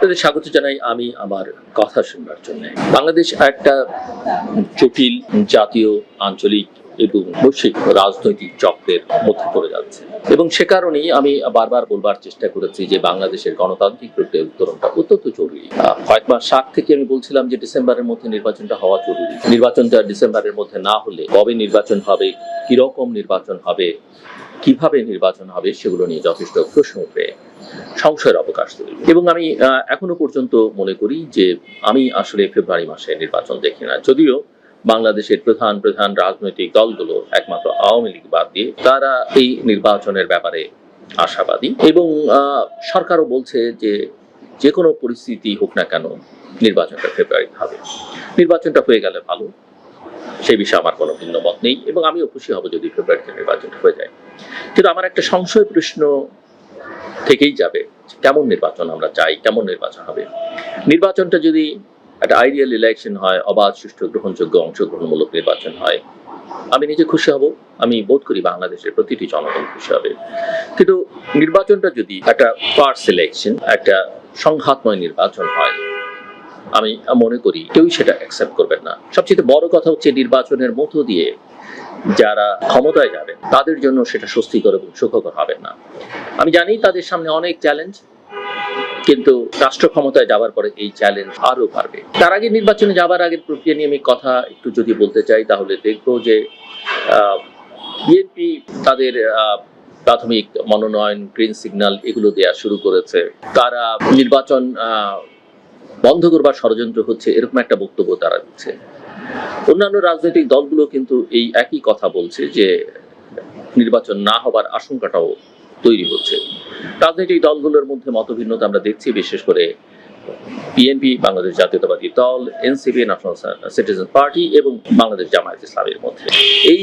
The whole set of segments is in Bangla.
আপনাদের স্বাগত জানাই আমি আমার কথা শুনবার জন্য। বাংলাদেশ একটা জটিল জাতীয় আঞ্চলিক এবং বৈশ্বিক রাজনৈতিক চক্রের মধ্যে পড়ে যাচ্ছে। এবং সে কারণেই আমি বারবার বলবার চেষ্টা করেছি যে বাংলাদেশের গণতান্ত্রিক প্রক্রিয়া উত্তরণটা অত্যন্ত জরুরি। কয়েক মাস আগ থেকে আমি বলছিলাম যে ডিসেম্বরের মধ্যে নির্বাচনটা হওয়া জরুরি। নির্বাচনটা ডিসেম্বরের মধ্যে না হলে কবে নির্বাচন হবে, কীরকম নির্বাচন হবে কীভাবে নির্বাচন হবে সেগুলো নিয়ে যথেষ্ট প্রশ্ন উঠবে সংশয়ের অবকাশ তৈরি। এবং আমি এখনও পর্যন্ত মনে করি যে আমি আসলে ফেব্রুয়ারি মাসে নির্বাচন দেখি না। যদিও বাংলাদেশের প্রধান প্রধান রাজনৈতিক দলগুলো একমাত্র আওয়ামী লীগ বাদ দিয়ে তারা এই নির্বাচনের ব্যাপারে আশাবাদী এবং সরকারও বলছে যে যে কোনো পরিস্থিতি হোক না কেন নির্বাচনটা ফেব্রুয়ারি হবে। নির্বাচনটা হয়ে গেলে ভালো। সেই বিষয়ে আমার কোনো ভিন্ন মত নেই এবং আমিও খুশি হব যদি ফেব্রুয়ারিতে নির্বাচন হয়ে যায়। কিন্তু আমার একটা সংশয় প্রশ্ন থেকেই যাবে কেমন নির্বাচন আমরা চাই, কেমন নির্বাচন হবে? নির্বাচনটা যদি একটা আইডিয়াল ইলেকশন হয়, অবাধ, সুষ্ঠু, গ্রহণযোগ্য, অংশগ্রহণমূলক নির্বাচন হয়, আমি নিজে খুশি হব, আমি বোধ করি বাংলাদেশের প্রতিটি জনগণ খুশি হবে। কিন্তু নির্বাচনটা যদি একটা পার ইলেকশন একটা সংঘাতময় নির্বাচন হয় আমি মনে করি কেউই সেটা অ্যাকসেপ্ট করবেন না। সবচেয়ে বড় কথা হচ্ছে নির্বাচনের মধ্য দিয়ে যারা ক্ষমতায় যাবেন, তাদের জন্য সেটা স্বস্তিকর এবং সুখকর হবে না। আমি জানি তাদের সামনে অনেক চ্যালেঞ্জ কিন্তু রাষ্ট্র ক্ষমতায় যাওয়ার পরে এই চ্যালেঞ্জ আরও বাড়বে। তার আগে নির্বাচনে যাবার আগের প্রক্রিয়া নিয়ে আমি কথা একটু যদি বলতে চাই, তাহলে দেখব যে বিএনপি তাদের প্রাথমিক মনোনয়ন গ্রিন সিগন্যাল এগুলো দেয়া শুরু করেছে। তারা নির্বাচন বন্ধ করবার ষড়যন্ত্র হচ্ছে, এরকম একটা বক্তব্য তারা দিচ্ছে। অন্যান্য রাজনৈতিক দলগুলো কিন্তু এই একই কথা বলছে যে নির্বাচন না হবার আশঙ্কাটাও তৈরি হচ্ছে। রাজনৈতিক দলগুলোর মধ্যে মতভিন্নতা আমরা দেখছি, বিশেষ করে বিএনপি, বাংলাদেশ জাতীয়তাবাদী দল, এনসিপি ন্যাশনাল সিটিজেন পার্টি এবং বাংলাদেশ জামায়াত ইসলামের মধ্যে। এই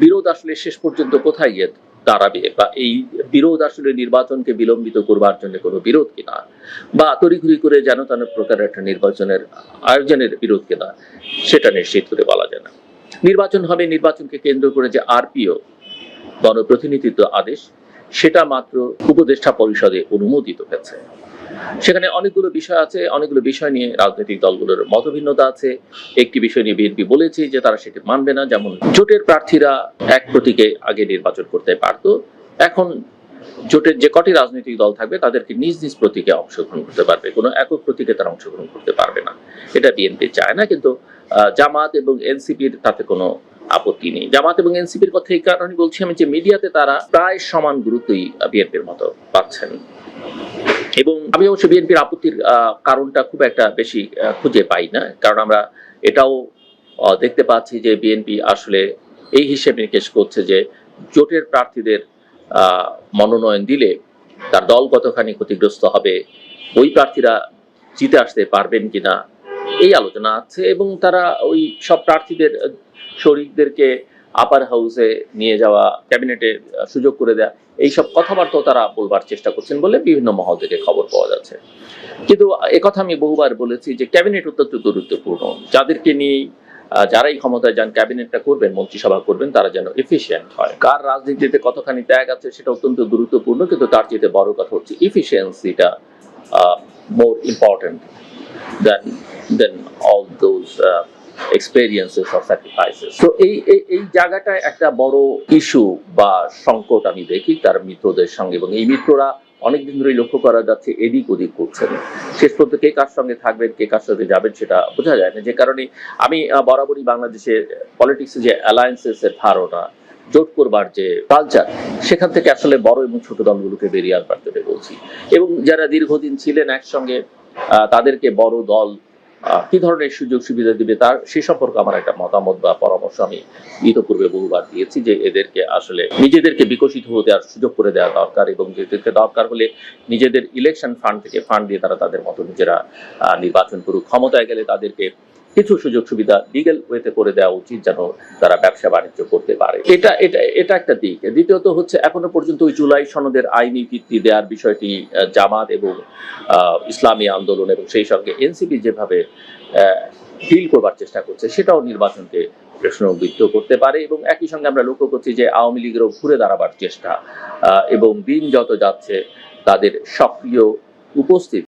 বিরোধ আসলে শেষ পর্যন্ত কোথায় গিয়ে দাঁড়াবে বা এই বিরোধ আসলে নির্বাচনকে বিলম্বিত করবার জন্য কোনো বিরোধ কিনা বা তড়িঘড়ি করে যেন তেন প্রকার একটা নির্বাচনের আয়োজনের বিরোধ কিনা, সেটা নিশ্চিত করে বলা যায় না। নির্বাচন হবে, নির্বাচনকে কেন্দ্র করে যে আরপিও, গণপ্রতিনিধিত্ব আদেশ, সেটা মাত্র উপদেষ্টা পরিষদে অনুমোদিত হয়েছে। সেখানে অনেকগুলো বিষয় আছে, অনেকগুলো বিষয় নিয়ে রাজনৈতিক দলগুলোর মতভিন্নতা আছে। একটি বিষয় নিয়ে বিএনপি বলেছে যে তারা সেটি মানবে না, যেমন জোটের প্রার্থীরা এক প্রতীকে আগে নির্বাচন করতে পারতো। এখন জোটের যে কটি রাজনৈতিক দল থাকবে, তাদেরকে নিজ নিজ প্রতীকে অংশগ্রহণ করতে পারবে। কোনো একক প্রতীকে তারা অংশগ্রহণ করতে পারবে না। এটা বিএনপি চায় না, কিন্তু জামাত এবং এনসিপির তাতে কোনো আপত্তি নেই। জামাত এবং এনসিপির কথা এই কারণে বলছি আমি যে মিডিয়াতে তারা প্রায় সমান গুরুত্বই বিএনপির মতো পাচ্ছেন। এবং আমি অবশ্য বিএনপির আপত্তির কারণটা খুব একটা বেশি খুঁজে পাই না। কারণ আমরা এটাও দেখতে পাচ্ছি যে বিএনপি আসলে এই হিসেবে নিকেশ করছে যে জোটের প্রার্থীদের মনোনয়ন দিলে তার দল কতখানি ক্ষতিগ্রস্ত হবে, ওই প্রার্থীরা জিতে আসতে পারবেন কিনা এই আলোচনা আছে এবং তারা ওই সব প্রার্থীদের শরিকদেরকে আপার হাউসে নিয়ে যাওয়া ক্যাবিনেটে সুযোগ করে দেয়া এইসব কথাবার্তাও তারা বলবার চেষ্টা করছেন বলে বিভিন্ন মহল থেকে খবর পাওয়া যাচ্ছে। কিন্তু একথা আমি বহুবার বলেছি যে ক্যাবিনেট অত্যন্ত গুরুত্বপূর্ণ। যাদেরকে নিয়ে যারাই ক্ষমতায় যান ক্যাবিনেটটা করবেন, মন্ত্রিসভা করবেন, তারা যেন এফিসিয়েন্ট হয়। কার রাজনীতিতে কতখানি ত্যাগ আছে সেটা অত্যন্ত গুরুত্বপূর্ণ, কিন্তু তার চেয়ে বড় কথা হচ্ছে ইফিসিয়েন্সিটা more important then then all those experiences of sacrifices তো এই, এই- জায়গাটায় একটা বড় ইস্যু বা সংকট আমি দেখি তার মিত্রদের সঙ্গে এবং এই মিত্ররা অনেকদিন ধরেই লক্ষ্য করা যাচ্ছে এদিক ওদিক করছেন। শেষ পর্যন্ত কে কার সঙ্গে থাকবেন, কে কার সঙ্গে যাবেন সেটা বোঝা যায় না। যে কারণে আমি বরাবরই বাংলাদেশের পলিটিক্সে যে অ্যালায়েন্সেস এর ধারণা, জোট করবার যে কালচার সেখান থেকে আসলে বড় এবং ছোট দলগুলোকে বেরিয়ে আসবার বলছি। এবং যারা দীর্ঘদিন ছিলেন একসঙ্গে তাদেরকে বড় দল কি ধরনের সুযোগ সুবিধা দিবে তার সে সম্পর্কে আমার একটা মতামত বা পরামর্শ আমি ইতোপূর্বে বহুবার দিয়েছি যে এদেরকে আসলে নিজেদেরকে বিকশিত হতে আর সুযোগ করে দেওয়া দরকার এবং যেদেরকে দরকার হলে নিজেদের ইলেকশন ফান্ড থেকে ফান্ড দিয়ে তারা তাদের মতো নিজেরা নির্বাচন করুক। ক্ষমতায় গেলে তাদেরকে কিছু সুযোগ সুবিধা লিগেল ওয়েতে করে দেওয়া উচিত যেন তারা ব্যবসা বাণিজ্য করতে পারে। এটা এটা এটা একটা দিক। দ্বিতীয়ত হচ্ছে, এখনও পর্যন্ত ওই জুলাই সনদের আইনি ভিত্তি দেওয়ার বিষয়টি জামাত এবং ইসলামী আন্দোলন এবং সেই সঙ্গে এনসিপি যেভাবে ডিল করবার চেষ্টা করছে, সেটাও নির্বাচনকে প্রশ্নবিদ্ধ করতে পারে এবং একই সঙ্গে আমরা লক্ষ্য করছি যে আওয়ামী লীগেরও ঘুরে দাঁড়াবার চেষ্টা এবং দিন যত যাচ্ছে তাদের সক্রিয় উপস্থিত